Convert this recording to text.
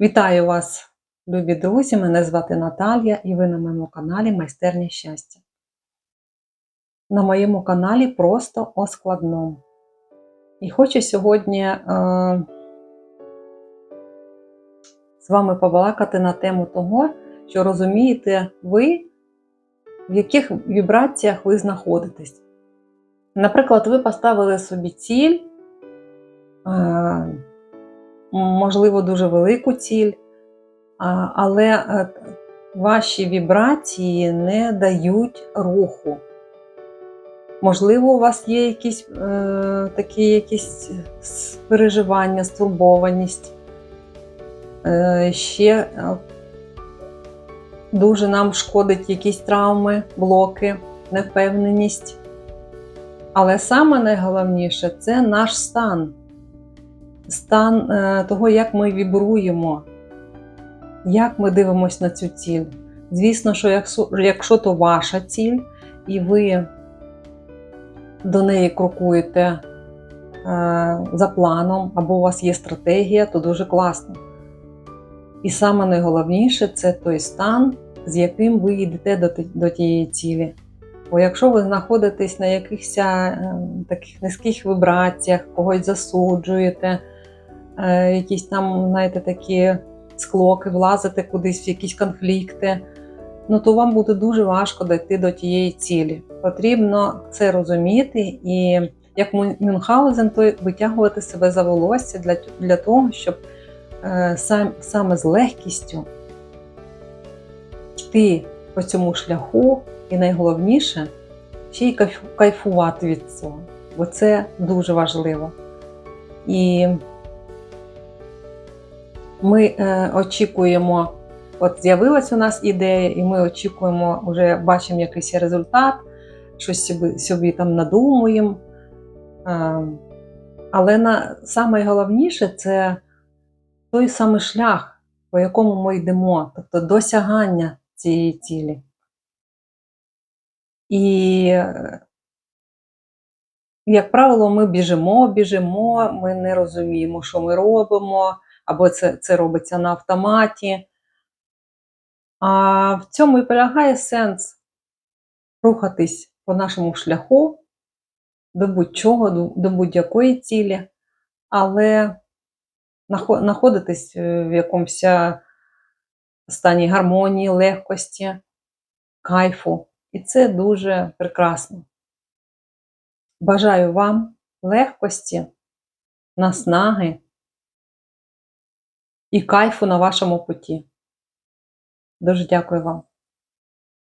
Вітаю вас, любі друзі! Мене звати Наталія і ви на моєму каналі Майстерня щастя. На моєму каналі просто о складному. І хочу сьогодні е, з вами побалакати на тему того, що розумієте ви, в яких вібраціях ви знаходитесь. Наприклад, ви поставили собі ціль. Е, можливо, дуже велику ціль, але е, ваші вібрації не дають руху. Можливо, у вас є якісь е, такі якісь переживання, стурбованість. Е, ще е, дуже нам шкодить якісь травми, блоки, невпевненість. Але саме найголовніше це наш стан стан е, того, як ми вібруємо, як ми дивимося на цю ціль. Звісно, що якщо, то ваша ціль, і ви до неї крокуєте е, за планом, або у вас є стратегія, то дуже класно. І саме найголовніше це той стан, з яким ви йдете до, тієї цілі. Бо якщо ви знаходитесь на якихось е, таких низьких вібраціях, когось засуджуєте, якісь там, знаєте, такі склоки, влазите кудись в якісь конфлікти, ну то вам буде дуже важко дойти до тієї цілі. Потрібно це розуміти і, як Мюнхгаузен, то витягувати себе за волосся для, для того, щоб е, сам, саме з легкістю йти по цьому шляху. І найголовніше ще й кайфувати від цього, бо це дуже важливо. І ми е, очікуємо, от з'явилась у нас ідея, і ми очікуємо, вже бачимо якийсь результат, щось собі, собі там надумуємо. Е, але на, найголовніше це той самий шлях, по якому ми йдемо, тобто досягання цієї цілі. І, як правило, ми біжимо, біжимо, ми не розуміємо, що ми робимо, або це це робиться на автоматі. А в цьому і полягає сенс рухатись по нашому шляху до будь-чого, до будь-якої цілі, але знаходитись в якомусь стані гармонії, легкості, кайфу. І це дуже прекрасно. Бажаю вам легкості, наснаги і кайфу на вашому путі. Дуже дякую вам.